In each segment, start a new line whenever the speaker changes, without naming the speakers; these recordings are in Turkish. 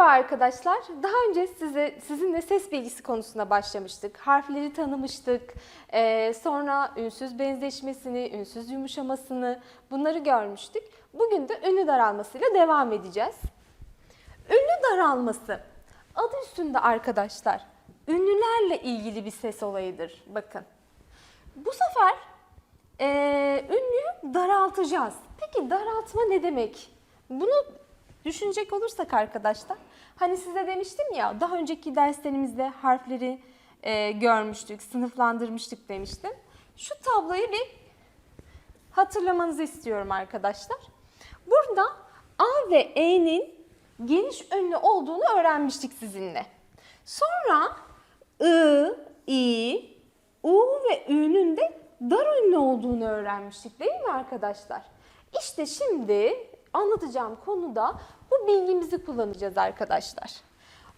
Merhaba arkadaşlar. Daha önce size sizinle ses bilgisi konusuna başlamıştık. Harfleri tanımıştık. Ee, sonra ünsüz benzeşmesini, ünsüz yumuşamasını bunları görmüştük. Bugün de ünlü daralmasıyla devam edeceğiz. Ünlü daralması adı üstünde arkadaşlar. Ünlülerle ilgili bir ses olayıdır. Bakın. Bu sefer ee, ünlüyü daraltacağız. Peki daraltma ne demek? Bunu düşünecek olursak arkadaşlar, hani size demiştim ya daha önceki derslerimizde harfleri e, görmüştük, sınıflandırmıştık demiştim. Şu tabloyu bir hatırlamanızı istiyorum arkadaşlar. Burada A ve E'nin geniş ünlü olduğunu öğrenmiştik sizinle. Sonra I, I, U ve Ü'nün de dar ünlü olduğunu öğrenmiştik değil mi arkadaşlar? İşte şimdi anlatacağım konuda bu bilgimizi kullanacağız arkadaşlar.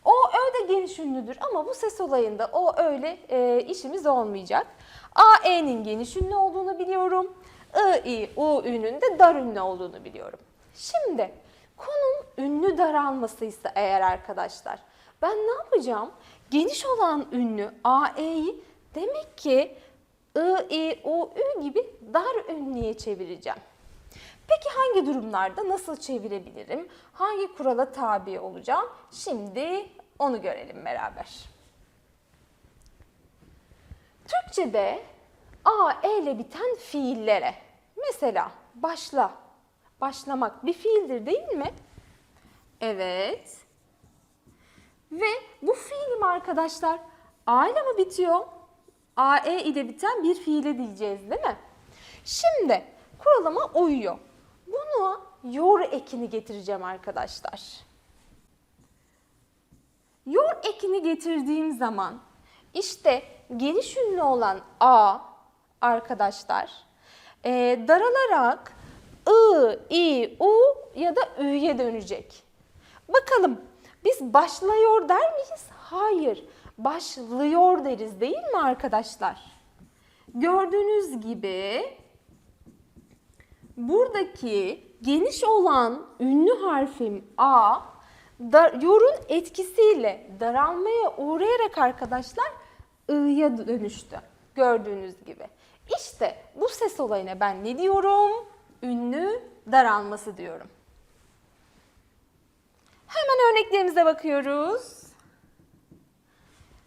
O Ö geniş ünlüdür ama bu ses olayında o öyle e, işimiz olmayacak. A, E'nin geniş ünlü olduğunu biliyorum. I, I, U, Ü'nün de dar ünlü olduğunu biliyorum. Şimdi konum ünlü daralmasıysa eğer arkadaşlar ben ne yapacağım? Geniş olan ünlü A, E'yi demek ki I, I, U, Ü gibi dar ünlüye çevireceğim. Peki hangi durumlarda nasıl çevirebilirim? Hangi kurala tabi olacağım? Şimdi onu görelim beraber. Türkçe'de A, E ile biten fiillere mesela başla, başlamak bir fiildir değil mi? Evet. Ve bu fiilim arkadaşlar A ile mi bitiyor? A, E ile biten bir fiile diyeceğiz değil mi? Şimdi kuralıma uyuyor. Bunu yor ekini getireceğim arkadaşlar. Yor ekini getirdiğim zaman işte geniş ünlü olan A arkadaşlar e, daralarak I, I, U ya da Ü'ye dönecek. Bakalım biz başlıyor der miyiz? Hayır. Başlıyor deriz değil mi arkadaşlar? Gördüğünüz gibi buradaki geniş olan ünlü harfim A dar, yorun etkisiyle daralmaya uğrayarak arkadaşlar I'ya dönüştü. Gördüğünüz gibi. İşte bu ses olayına ben ne diyorum? Ünlü daralması diyorum. Hemen örneklerimize bakıyoruz.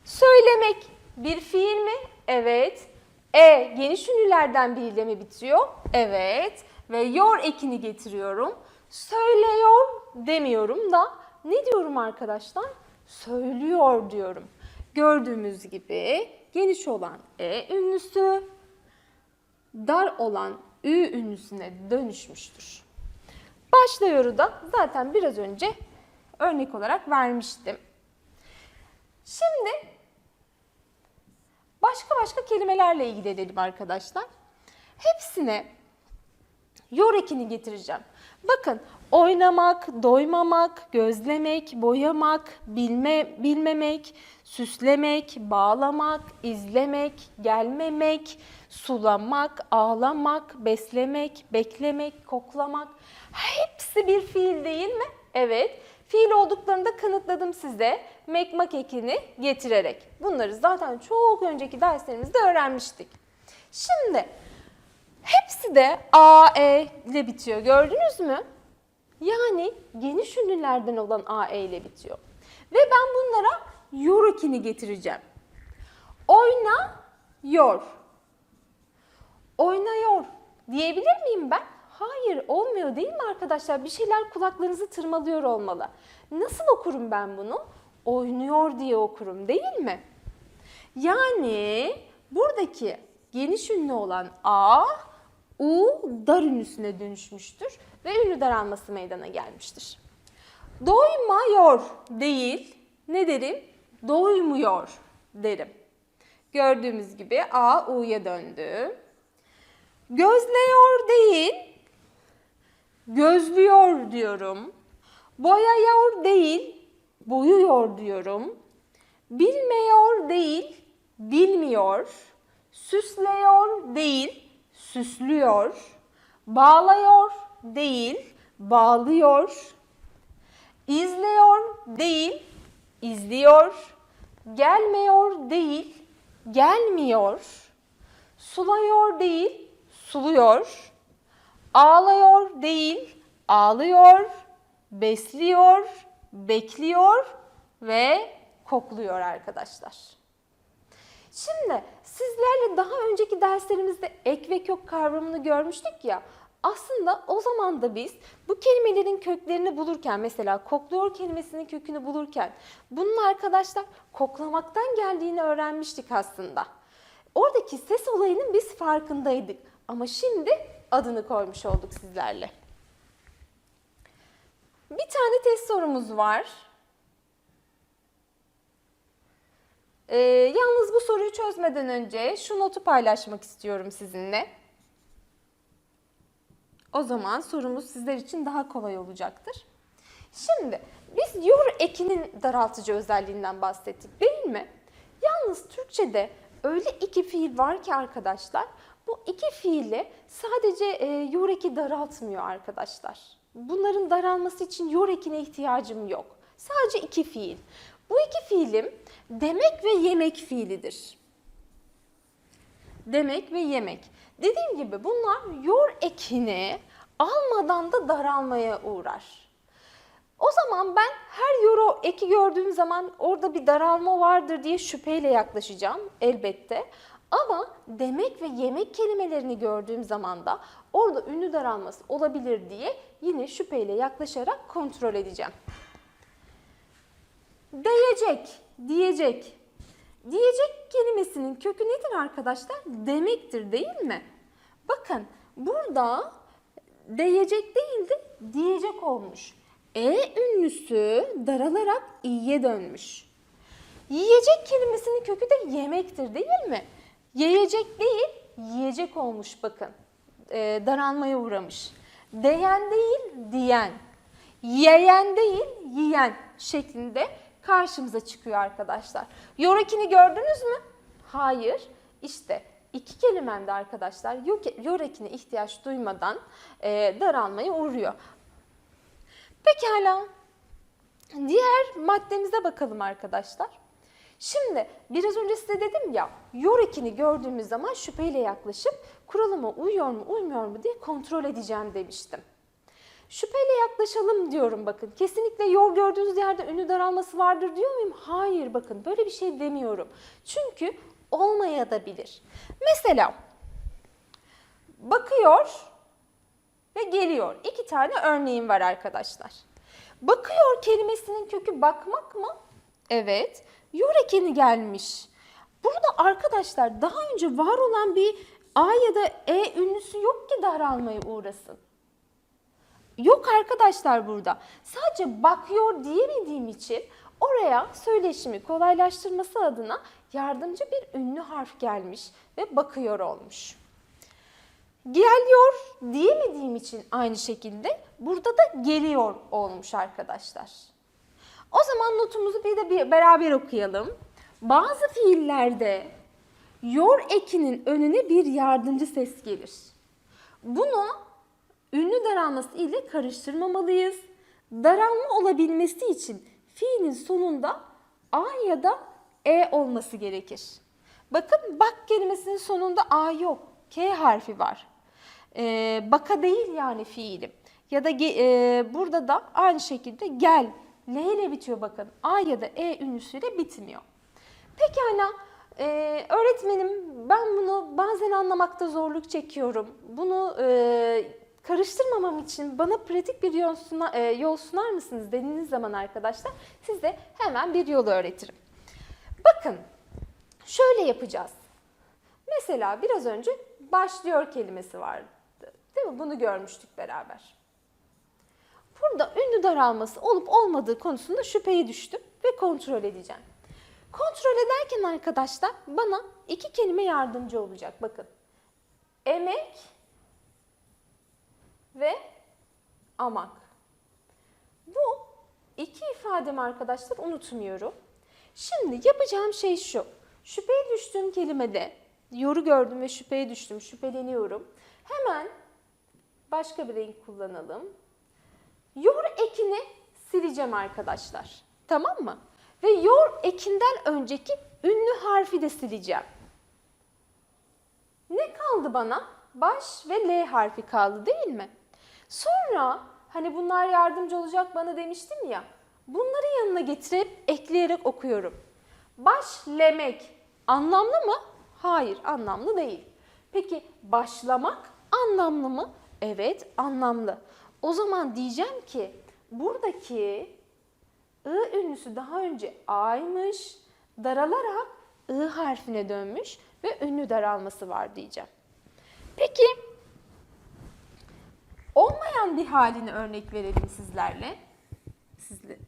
Söylemek bir fiil mi? Evet. E geniş ünlülerden biriyle mi bitiyor? Evet. Ve yor ekini getiriyorum. Söylüyor demiyorum da ne diyorum arkadaşlar? Söylüyor diyorum. Gördüğümüz gibi geniş olan E ünlüsü dar olan Ü ünlüsüne dönüşmüştür. Başlıyoru da zaten biraz önce örnek olarak vermiştim. Şimdi başka başka kelimelerle ilgilenelim arkadaşlar. Hepsine yor ekini getireceğim. Bakın oynamak, doymamak, gözlemek, boyamak, bilme, bilmemek, süslemek, bağlamak, izlemek, gelmemek, sulamak, ağlamak, beslemek, beklemek, koklamak hepsi bir fiil değil mi? Evet. Fiil olduklarını da kanıtladım size. Mekmak ekini getirerek. Bunları zaten çok önceki derslerimizde öğrenmiştik. Şimdi hepsi de A, E ile bitiyor. Gördünüz mü? Yani geniş ünlülerden olan A, E ile bitiyor. Ve ben bunlara yor ekini getireceğim. Oyna, yor. Oynayor diyebilir miyim ben? Hayır olmuyor değil mi arkadaşlar? Bir şeyler kulaklarınızı tırmalıyor olmalı. Nasıl okurum ben bunu? Oynuyor diye okurum değil mi? Yani buradaki geniş ünlü olan A, U dar ünlüsüne dönüşmüştür ve ünlü daralması meydana gelmiştir. Doymuyor değil, ne derim? Doymuyor derim. Gördüğümüz gibi A, U'ya döndü. Gözlüyor değil, gözlüyor diyorum. Boyayıyor değil, boyuyor diyorum. Bilmiyor değil, bilmiyor. Süsleyor değil, süslüyor. Bağlıyor değil, bağlıyor. İzliyor değil, izliyor. Gelmiyor değil, gelmiyor. Suluyor değil, suluyor. Ağlıyor değil, ağlıyor. Besliyor, bekliyor ve kokluyor arkadaşlar. Şimdi sizlerle daha önceki derslerimizde ek ve kök kavramını görmüştük ya. Aslında o zaman da biz bu kelimelerin köklerini bulurken mesela kokluyor kelimesinin kökünü bulurken bunun arkadaşlar koklamaktan geldiğini öğrenmiştik aslında. Oradaki ses olayının biz farkındaydık ama şimdi adını koymuş olduk sizlerle. Bir tane test sorumuz var. Ee, yalnız bu soruyu çözmeden önce şu notu paylaşmak istiyorum sizinle. O zaman sorumuz sizler için daha kolay olacaktır. Şimdi biz yor ekinin daraltıcı özelliğinden bahsettik değil mi? Yalnız Türkçe'de öyle iki fiil var ki arkadaşlar bu iki fiili sadece e, yor eki daraltmıyor arkadaşlar. Bunların daralması için yor ekine ihtiyacım yok. Sadece iki fiil. Bu iki fiilim demek ve yemek fiilidir. Demek ve yemek. Dediğim gibi bunlar yor ekini almadan da daralmaya uğrar. O zaman ben her euro eki gördüğüm zaman orada bir daralma vardır diye şüpheyle yaklaşacağım elbette. Ama demek ve yemek kelimelerini gördüğüm zaman da orada ünlü daralması olabilir diye yine şüpheyle yaklaşarak kontrol edeceğim. Değecek, diyecek. Diyecek kelimesinin kökü nedir arkadaşlar? Demektir değil mi? Bakın burada değecek değil de diyecek olmuş. E ünlüsü daralarak i'ye dönmüş. Yiyecek kelimesinin kökü de yemektir değil mi? Yiyecek değil, yiyecek olmuş bakın. E, daralmaya uğramış. Değen değil, diyen. Yeyen değil, yiyen şeklinde karşımıza çıkıyor arkadaşlar. Yorekini gördünüz mü? Hayır. İşte iki kelimem de arkadaşlar yorekine ihtiyaç duymadan e, daralmaya uğruyor. Pekala. Diğer maddemize bakalım arkadaşlar. Şimdi biraz önce size dedim ya yorekini gördüğümüz zaman şüpheyle yaklaşıp kuralıma uyuyor mu uymuyor mu diye kontrol edeceğim demiştim. Şüpheyle yaklaşalım diyorum bakın. Kesinlikle yor gördüğünüz yerde ünlü daralması vardır diyor muyum? Hayır bakın böyle bir şey demiyorum. Çünkü olmaya da bilir. Mesela bakıyor ve geliyor. İki tane örneğim var arkadaşlar. Bakıyor kelimesinin kökü bakmak mı? Evet. Yor ekeni gelmiş. Burada arkadaşlar daha önce var olan bir A ya da E ünlüsü yok ki daralmaya uğrasın. Yok arkadaşlar burada. Sadece bakıyor diyemediğim için oraya söyleşimi kolaylaştırması adına yardımcı bir ünlü harf gelmiş ve bakıyor olmuş. Geliyor diyemediğim için aynı şekilde burada da geliyor olmuş arkadaşlar. O zaman notumuzu bir de bir beraber okuyalım. Bazı fiillerde yor ekinin önüne bir yardımcı ses gelir. Bunu ünlü daralması ile karıştırmamalıyız. Daralma olabilmesi için fiilin sonunda a ya da e olması gerekir. Bakın bak kelimesinin sonunda a yok. K harfi var. Ee, baka değil yani fiilim. Ya da e, burada da aynı şekilde gel. L ile bitiyor bakın. A ya da E ünlüsüyle bitmiyor. Pekala e, öğretmenim ben bunu bazen anlamakta zorluk çekiyorum. Bunu e, karıştırmamam için bana pratik bir yol, suna, e, yol sunar mısınız dediğiniz zaman arkadaşlar size hemen bir yol öğretirim. Bakın şöyle yapacağız. Mesela biraz önce başlıyor kelimesi vardı. Değil mi? Bunu görmüştük beraber. Burada ünlü daralması olup olmadığı konusunda şüpheye düştüm ve kontrol edeceğim. Kontrol ederken arkadaşlar bana iki kelime yardımcı olacak. Bakın. Emek ve amak. Bu iki ifademi arkadaşlar unutmuyorum. Şimdi yapacağım şey şu. Şüpheye düştüğüm kelimede yoru gördüm ve şüpheye düştüm, şüpheleniyorum. Hemen başka bir renk kullanalım. Yor ekini sileceğim arkadaşlar. Tamam mı? Ve yor ekinden önceki ünlü harfi de sileceğim. Ne kaldı bana? Baş ve L harfi kaldı değil mi? Sonra hani bunlar yardımcı olacak bana demiştim ya. Bunları yanına getirip ekleyerek okuyorum. Başlemek anlamlı mı? Hayır, anlamlı değil. Peki başlamak anlamlı mı? Evet, anlamlı. O zaman diyeceğim ki buradaki I ünlüsü daha önce A'ymış, daralarak I harfine dönmüş ve ünlü daralması var diyeceğim. Peki olmayan bir halini örnek verelim sizlerle. Sizle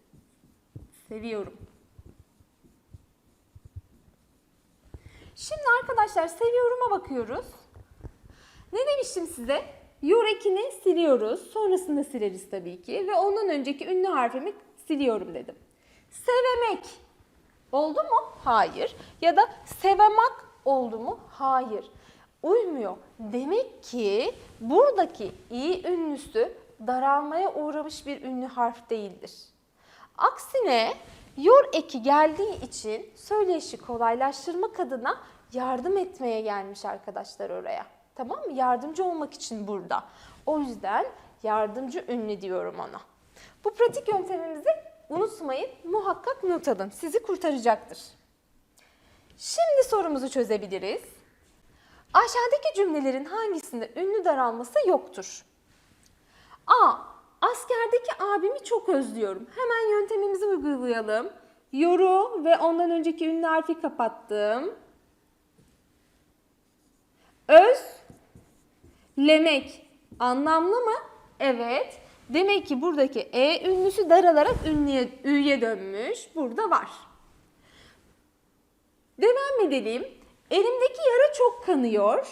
seviyorum. Şimdi arkadaşlar seviyorum'a bakıyoruz. Ne demiştim size? Yor ekini siliyoruz. Sonrasında sileriz tabii ki. Ve ondan önceki ünlü harfimi siliyorum dedim. Sevemek oldu mu? Hayır. Ya da sevemak oldu mu? Hayır. Uymuyor. Demek ki buradaki i ünlüsü daralmaya uğramış bir ünlü harf değildir. Aksine yor eki geldiği için söyleyişi kolaylaştırmak adına yardım etmeye gelmiş arkadaşlar oraya. Tamam mı? Yardımcı olmak için burada. O yüzden yardımcı ünlü diyorum ona. Bu pratik yöntemimizi unutmayın. Muhakkak not alın. Sizi kurtaracaktır. Şimdi sorumuzu çözebiliriz. Aşağıdaki cümlelerin hangisinde ünlü daralması yoktur? A. Askerdeki abimi çok özlüyorum. Hemen yöntemimizi uygulayalım. Yoru ve ondan önceki ünlü harfi kapattım. Öz, lemek anlamlı mı? Evet. Demek ki buradaki e ünlüsü daralarak ünlüye, ü'ye dönmüş. Burada var. Devam edelim. Elimdeki yara çok kanıyor.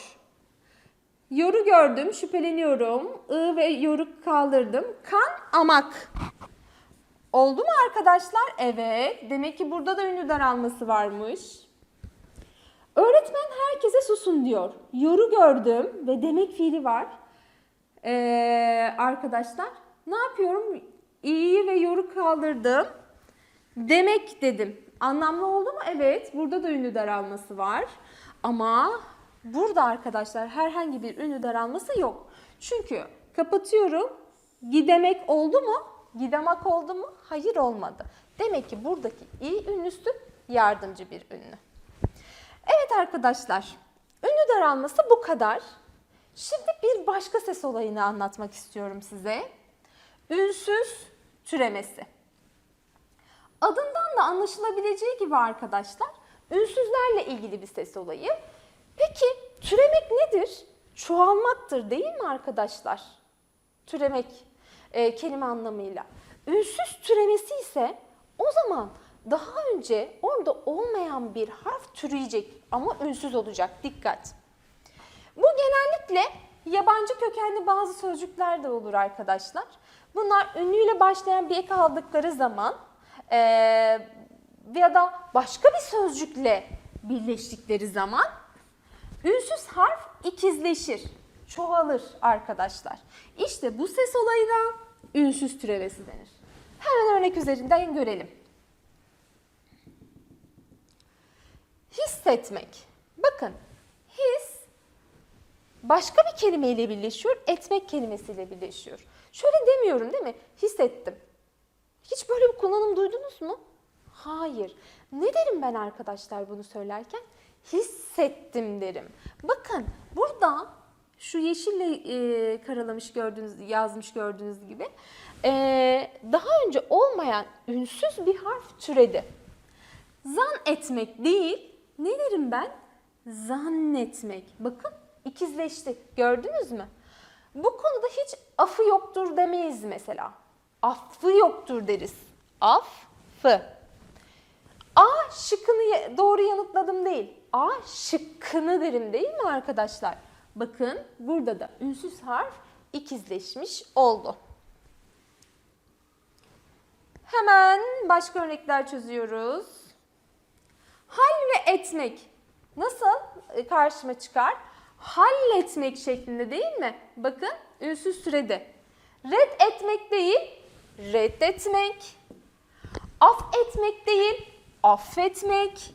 Yoru gördüm, şüpheleniyorum. I ve yoru kaldırdım. Kan amak. Oldu mu arkadaşlar? Evet. Demek ki burada da ünlü daralması varmış. Öğretmen herkese susun diyor. Yoru gördüm ve demek fiili var. Ee, arkadaşlar ne yapıyorum? İyi ve yoru kaldırdım. Demek dedim. Anlamlı oldu mu? Evet. Burada da ünlü daralması var. Ama burada arkadaşlar herhangi bir ünlü daralması yok. Çünkü kapatıyorum. Gidemek oldu mu? Gidemek oldu mu? Hayır olmadı. Demek ki buradaki i ünlüsü yardımcı bir ünlü. Evet arkadaşlar. Ünlü daralması bu kadar. Şimdi bir başka ses olayını anlatmak istiyorum size. Ünsüz türemesi. Da anlaşılabileceği gibi arkadaşlar ünsüzlerle ilgili bir ses olayı. Peki türemek nedir? Çoğalmaktır değil mi arkadaşlar? Türemek e, kelime anlamıyla. Ünsüz türemesi ise o zaman daha önce orada olmayan bir harf türeyecek ama ünsüz olacak. Dikkat. Bu genellikle yabancı kökenli bazı sözcükler de olur arkadaşlar. Bunlar ünlüyle başlayan bir ek aldıkları zaman e, ya da başka bir sözcükle birleştikleri zaman ünsüz harf ikizleşir, çoğalır arkadaşlar. İşte bu ses olayına ünsüz türevesi denir. Hemen örnek üzerinden görelim. Hissetmek. Bakın his başka bir kelimeyle birleşiyor, etmek kelimesiyle birleşiyor. Şöyle demiyorum değil mi? Hissettim. Hiç böyle bir kullanım duydunuz mu? Hayır. Ne derim ben arkadaşlar bunu söylerken? Hissettim derim. Bakın burada şu yeşille e, karalamış gördüğünüz, yazmış gördüğünüz gibi e, daha önce olmayan ünsüz bir harf türedi. Zan etmek değil, ne derim ben? Zannetmek. Bakın ikizleşti. Gördünüz mü? Bu konuda hiç afı yoktur demeyiz mesela. Affı yoktur deriz. Affı. A şıkkını doğru yanıtladım değil. A şıkkını derim değil mi arkadaşlar? Bakın burada da ünsüz harf ikizleşmiş oldu. Hemen başka örnekler çözüyoruz. Hal ve etmek nasıl e, karşıma çıkar? Halletmek şeklinde değil mi? Bakın ünsüz sürede. Red etmek değil, reddetmek, af etmek değil, affetmek,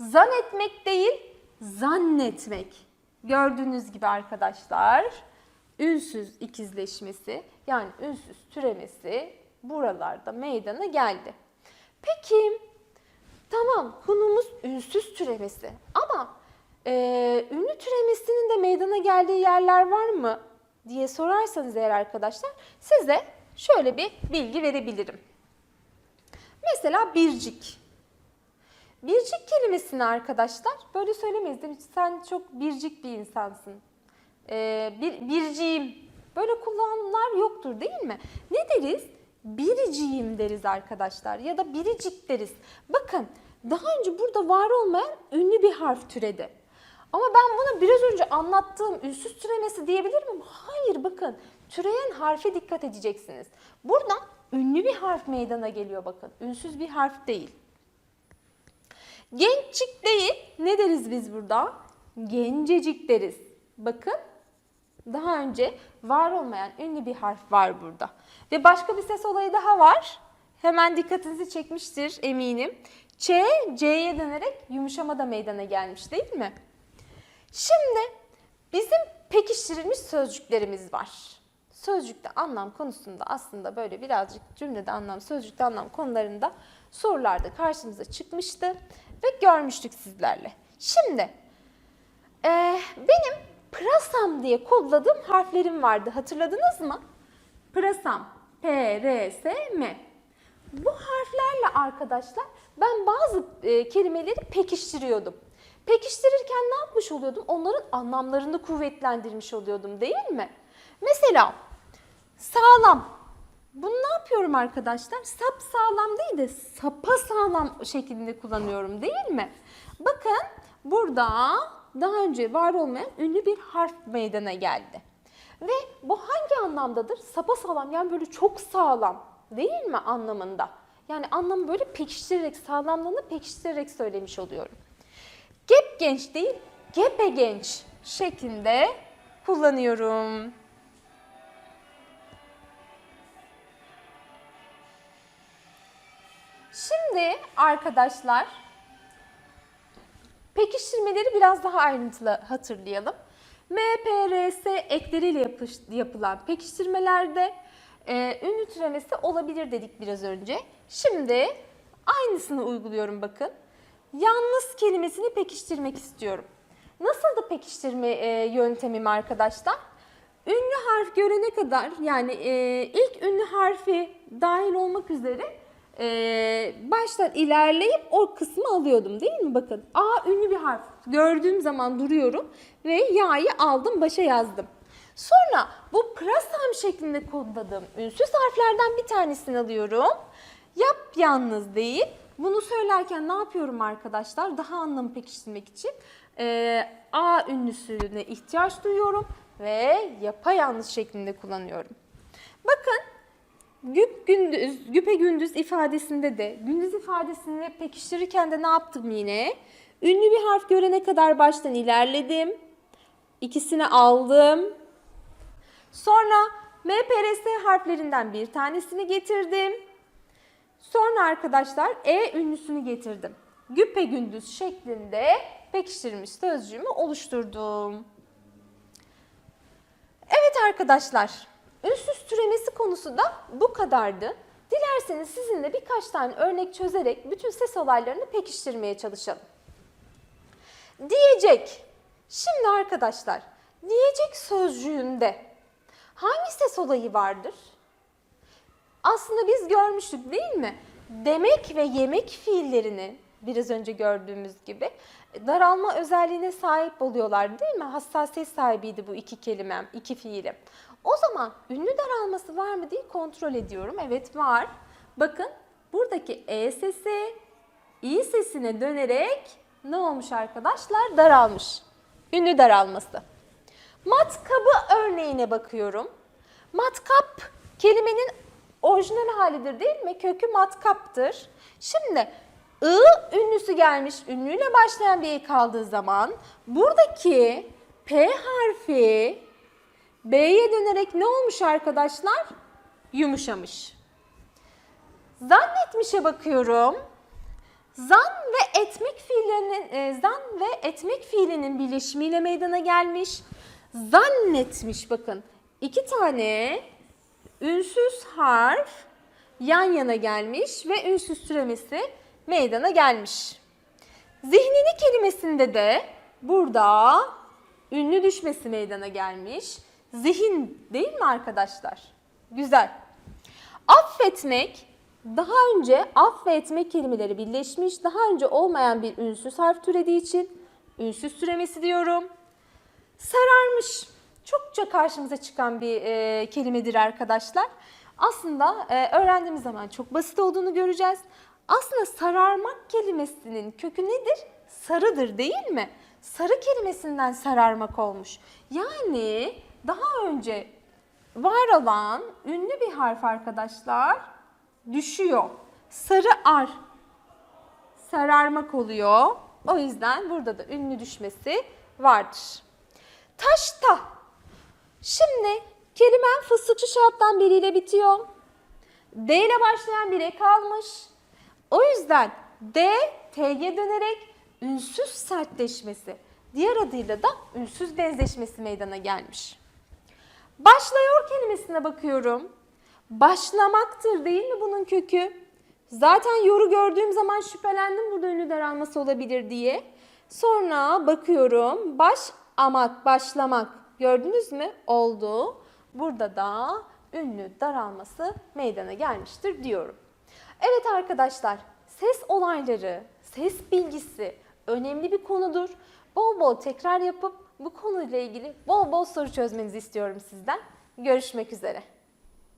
zan etmek değil, zannetmek. Gördüğünüz gibi arkadaşlar ünsüz ikizleşmesi yani ünsüz türemesi buralarda meydana geldi. Peki tamam konumuz ünsüz türemesi ama e, ünlü türemesinin de meydana geldiği yerler var mı diye sorarsanız eğer arkadaşlar size şöyle bir bilgi verebilirim. Mesela bircik. Bircik kelimesini arkadaşlar böyle söylemeyiz? Sen çok bircik bir insansın. Ee, bir, birciğim. Böyle kullanımlar yoktur değil mi? Ne deriz? Biriciğim deriz arkadaşlar ya da biricik deriz. Bakın daha önce burada var olmayan ünlü bir harf türedi. Ama ben buna biraz önce anlattığım ünsüz türemesi diyebilir miyim? Hayır bakın türeyen harfe dikkat edeceksiniz. Burada ünlü bir harf meydana geliyor bakın. Ünsüz bir harf değil. Gençcik değil. Ne deriz biz burada? Gencecik deriz. Bakın daha önce var olmayan ünlü bir harf var burada. Ve başka bir ses olayı daha var. Hemen dikkatinizi çekmiştir eminim. Ç, C'ye dönerek yumuşama da meydana gelmiş değil mi? Şimdi bizim pekiştirilmiş sözcüklerimiz var. Sözcükte anlam konusunda aslında böyle birazcık cümlede anlam, sözcükte anlam konularında sorularda karşımıza çıkmıştı ve görmüştük sizlerle. Şimdi e, benim pırasam diye kodladığım harflerim vardı hatırladınız mı? Pırasam, P, R, S, M. Bu harflerle arkadaşlar ben bazı e, kelimeleri pekiştiriyordum. Pekiştirirken ne yapmış oluyordum? Onların anlamlarını kuvvetlendirmiş oluyordum değil mi? Mesela sağlam. Bunu ne yapıyorum arkadaşlar? Sap sağlam değil de sapa sağlam şeklinde kullanıyorum değil mi? Bakın burada daha önce var olmayan ünlü bir harf meydana geldi. Ve bu hangi anlamdadır? Sapa sağlam yani böyle çok sağlam değil mi anlamında? Yani anlamı böyle pekiştirerek, sağlamlığını pekiştirerek söylemiş oluyorum. Gep genç değil, gepe genç şeklinde kullanıyorum. Şimdi arkadaşlar pekiştirmeleri biraz daha ayrıntılı hatırlayalım. M, P, R, S ekleriyle yapış, yapılan pekiştirmelerde e, ünlü türemesi olabilir dedik biraz önce. Şimdi aynısını uyguluyorum bakın. Yalnız kelimesini pekiştirmek istiyorum. Nasıl da pekiştirme e, yöntemim arkadaşlar? Ünlü harf görene kadar yani e, ilk ünlü harfi dahil olmak üzere e, baştan ilerleyip o kısmı alıyordum değil mi? Bakın A ünlü bir harf gördüğüm zaman duruyorum ve ya'yı aldım başa yazdım. Sonra bu pırasam şeklinde kodladığım ünsüz harflerden bir tanesini alıyorum. Yap yalnız değil. Bunu söylerken ne yapıyorum arkadaşlar? Daha anlamı pekiştirmek için e, A ünlüsüne ihtiyaç duyuyorum ve yapayalnız şeklinde kullanıyorum. Bakın güp gündüz, güpe gündüz ifadesinde de gündüz ifadesini pekiştirirken de ne yaptım yine? Ünlü bir harf görene kadar baştan ilerledim. İkisini aldım. Sonra MPRS harflerinden bir tanesini getirdim. Sonra arkadaşlar E ünlüsünü getirdim. Güpe gündüz şeklinde pekiştirilmiş sözcüğümü oluşturdum. Evet arkadaşlar, ünsüz türemesi konusu da bu kadardı. Dilerseniz sizinle birkaç tane örnek çözerek bütün ses olaylarını pekiştirmeye çalışalım. Diyecek. Şimdi arkadaşlar, diyecek sözcüğünde hangi ses olayı vardır? Aslında biz görmüştük değil mi? Demek ve yemek fiillerini biraz önce gördüğümüz gibi daralma özelliğine sahip oluyorlar değil mi? Hassasiyet sahibiydi bu iki kelimem, iki fiilim. O zaman ünlü daralması var mı diye kontrol ediyorum. Evet var. Bakın buradaki E sesi İ sesine dönerek ne olmuş arkadaşlar? Daralmış. Ünlü daralması. Matkabı örneğine bakıyorum. Matkap kelimenin orijinal halidir değil mi? Kökü matkaptır. Şimdi I ünlüsü gelmiş, ünlüyle başlayan bir i kaldığı zaman buradaki P harfi B'ye dönerek ne olmuş arkadaşlar? Yumuşamış. Zannetmişe bakıyorum. Zan ve etmek fiillerinin e, zan ve etmek fiilinin birleşimiyle meydana gelmiş. Zannetmiş bakın. iki tane ünsüz harf yan yana gelmiş ve ünsüz türemesi meydana gelmiş. Zihnini kelimesinde de burada ünlü düşmesi meydana gelmiş. Zihin değil mi arkadaşlar? Güzel. Affetmek daha önce af ve etmek kelimeleri birleşmiş. Daha önce olmayan bir ünsüz harf türediği için ünsüz türemesi diyorum. Sararmış. Çokça karşımıza çıkan bir e, kelimedir arkadaşlar. Aslında e, öğrendiğimiz zaman çok basit olduğunu göreceğiz. Aslında sararmak kelimesinin kökü nedir? Sarıdır değil mi? Sarı kelimesinden sararmak olmuş. Yani daha önce var olan ünlü bir harf arkadaşlar düşüyor. Sarı ar sararmak oluyor. O yüzden burada da ünlü düşmesi vardır. Taşta. Şimdi kelimem fıstıkçı şaraptan biriyle bitiyor. D ile başlayan bir ek almış. O yüzden D, T'ye dönerek ünsüz sertleşmesi. Diğer adıyla da ünsüz benzeşmesi meydana gelmiş. Başlıyor kelimesine bakıyorum. Başlamaktır değil mi bunun kökü? Zaten yoru gördüğüm zaman şüphelendim burada ünlü daralması olabilir diye. Sonra bakıyorum baş amak, başlamak gördünüz mü? Oldu. Burada da ünlü daralması meydana gelmiştir diyorum. Evet arkadaşlar ses olayları, ses bilgisi önemli bir konudur. Bol bol tekrar yapıp bu konuyla ilgili bol bol soru çözmenizi istiyorum sizden. Görüşmek üzere.